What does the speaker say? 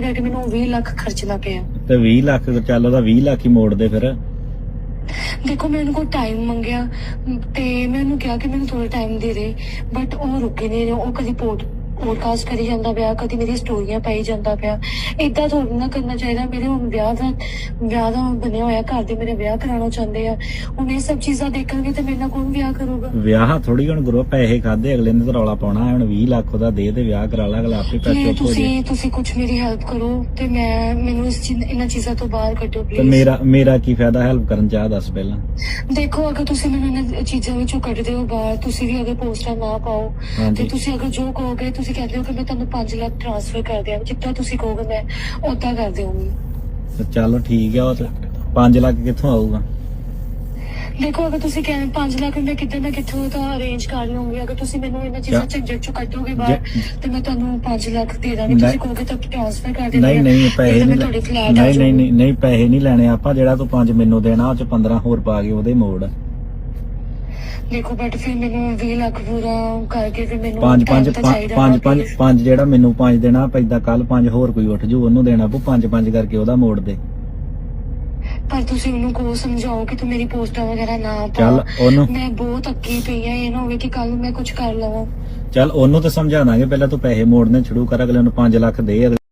ਕਰਕੇ ਮੈਨੂੰ 20 ਲੱਖ ਖਰਚਣਾ ਪਿਆ ਤੇ 20 ਲੱਖ ਚੱਲ ਉਹਦਾ 20 ਲੱਖ ਹੀ ਮੋੜ ਦੇ ਫਿਰ। ਦੇਖੋ ਮੈਂ ਉਹਨਾਂ ਕੋਲ ਟਾਈਮ ਮੰਗਿਆ ਤੇ ਮੈਂ ਉਹਨੂੰ ਕਿਹਾ ਕਿ ਮੈਨੂੰ ਥੋੜਾ ਟਾਈਮ ਦੇ ਦੇ ਬਟ ਉਹ ਰੁਕੇ ਨਹੀਂ ਉਹ ਕਦੀ ਪੋਡ ਪੋਡਕਾਸਟ ਕਰੀ ਜਾਂਦਾ ਪਿਆ ਕਦੀ ਮੇਰੀ ਸਟੋਰੀਆਂ ਪਾਈ ਜਾਂਦਾ ਪਿਆ। ਇਦਾਂ ਥੋੜਾ ਨਾ ਕਰਨਾ ਚਾਹੀਦਾ ਮੇਰੇ ਹੁਣ ਵਿਆਹ ਦਾ ਵਿਆਹ ਦਾ ਬਣਿਆ ਹੋਇਆ ਘਰ ਦੇ ਮੇਰੇ ਵਿਆਹ ਕਰਾਉਣਾ ਚਾਹੁੰਦੇ ਆ। ਹੁਣ ਇਹ ਸਭ ਚੀਜ਼ਾਂ ਦੇਖਾਂਗੇ ਤੇ ਮੇਰੇ ਨਾਲ ਕੌਣ ਵਿਆਹ ਕਰੂਗਾ? ਵਿਆਹ ਥੋੜੀ ਹੁਣ ਗੁਰੂ ਪੈਸੇ ਖਾਦੇ ਅਗਲੇ ਨੇ ਤਾਂ ਰੌਲਾ ਪਾਉਣਾ ਹੁਣ 20 ਲੱਖ ਉਹਦਾ ਦੇ ਤੇ ਵਿਆਹ ਕਰਾ ਲਾ ਅਗਲਾ ਆਪੇ ਪੈਸੇ ਹੋ ਜੇ ਤੁਸੀਂ ਤੁਸੀਂ ਕੁਝ ਮੇਰੀ ਹੈਲਪ ਕਰੋ ਤੇ ਮੈਂ ਮੈਨੂੰ ਇਸ ਇਹਨਾਂ ਚੀਜ਼ਾਂ ਤੋਂ ਬਾਹਰ ਕੱਢੋ ਤੇ ਪਲੀਜ਼ ਮੇਰਾ ਮੇਰਾ ਕੀ ਫਾਇਦਾ ਹੈਲਪ ਕਰਨ ਚਾਹ ਦੱਸ ਪਹਿਲਾਂ। ਦੇਖੋ ਅਗਰ ਤੁਸੀਂ ਮੈਨੂੰ ਇਹਨਾਂ ਚੀਜ਼ਾਂ ਵਿੱਚੋਂ ਕੱਢਦੇ ਹੋ ਬਾਹਰ ਤੁਸੀਂ ਵੀ ਅਗਰ ਪੋਸਟਰ ਨਾ ਪਾਓ ਤੇ ਤੁਸੀਂ ਅਗਰ ਜੋ ਕਹੋਗੇ ਤੁਸੀਂ ਕਹਿੰਦੇ ਹੋ ਕਿ ਮੈਂ ਤੁਹਾਨੂੰ 5 ਲੱਖ ਟ੍ਰਾਂਸਫਰ ਕਰ ਦਿਆਂ ਜਿੱਦਾਂ ਤੁਸੀਂ ਕਹੋਗੇ ਮੈਂ ਉਦਾਂ ਕਰ ਦਿਆਂਗੀ ਤੇ ਚਲੋ ਠੀਕ ਆ ਉਹ 5 ਲੱਖ ਕਿੱਥੋਂ ਆਊਗਾ? ਦੇਖੋ ਅਗਰ ਤੁਸੀਂ ਕਹਿੰਦੇ 5 ਲੱਖ ਮੈਂ ਕਿੱਦਾਂ ਨਾ ਕਿੱਥੋਂ ਤਾਂ ਅਰੇਂਜ ਕਰ ਲਵਾਂਗੀ ਅਗਰ ਤੁਸੀਂ ਮੈਨੂੰ ਇਹਨਾਂ ਚੀਜ਼ਾਂ ਝੰਜਟ ਚੋਂ ਕੱਢੋਗੇ ਬਾਹਰ ਤੇ ਮੈਂ ਤੁਹਾਨੂੰ 5 ਲੱਖ ਦੇ ਦਾਂਗੀ। ਤੁਸੀਂ ਕਹੋਗੇ ਤਾਂ ਟ੍ਰਾਂਸਫਰ ਕਰ ਦੇਣਾ ਨਹੀਂ ਨਹੀਂ ਪੈਸੇ ਨਹੀਂ। ਨਹੀਂ ਨਹੀਂ ਪੈਸੇ ਨਹੀਂ ਲੈਣੇ। ਆਪਾਂ ਜਿਹੜਾ ਤੂੰ 5 ਮੈਨੂੰ ਦੇਣਾ ਉਹ ਚ 15 ਹੋਰ ਪਾ ਕੇ ਉਹਦੇ ਮੋੜ। ਦੇਖੋ ਬਟ ਫਿਰ ਮੈਨੂੰ 20 ਲੱਖ ਪੂਰਾ ਕਰਕੇ ਫਿਰ ਮੈਨੂੰ 5 5 time ਤਾਂ ਚਾਹੀਦਾ 5 ਨਾ, 5 please। 5 ਜਿਹੜਾ ਮੈਨੂੰ 5 ਦੇਣਾ ਪੈਂਦਾ ਕੱਲ 5 ਹੋਰ ਕੋਈ ਉੱਠ ਜੂ ਉਹਨੂੰ ਦੇਣਾ ਪਊ 5 5 ਕਰਕੇ ਉਹਦਾ ਮੋੜ ਦੇ ਪਰ ਤੁਸੀਂ ਉਹਨੂੰ ਕੋ ਸਮਝਾਓ ਕਿ ਤੂੰ ਮੇਰੀ ਪੋਸਟਾਂ ਵਗੈਰਾ ਨਾ ਪਾ ਚੱਲ ਉਹਨੂੰ ਮੈਂ ਬਹੁਤ ਅੱਕੀ ਪਈ ਆ ਇਹ ਨਾ ਹੋਵੇ ਕਿ ਕੱਲ ਮੈਂ ਕੁਝ ਕਰ ਲਵਾਂ ਚੱਲ ਉਹਨੂੰ ਤਾਂ ਸਮਝਾ ਦਾਂਗੇ ਪਹਿਲਾਂ ਤੂੰ ਪੈਸੇ ਮੋੜਨੇ ਸ਼ੁਰੂ ਕਰ ਅਗਲੇ ਨੂੰ 5 ਲੱਖ ਦੇ ਅਗਲੇ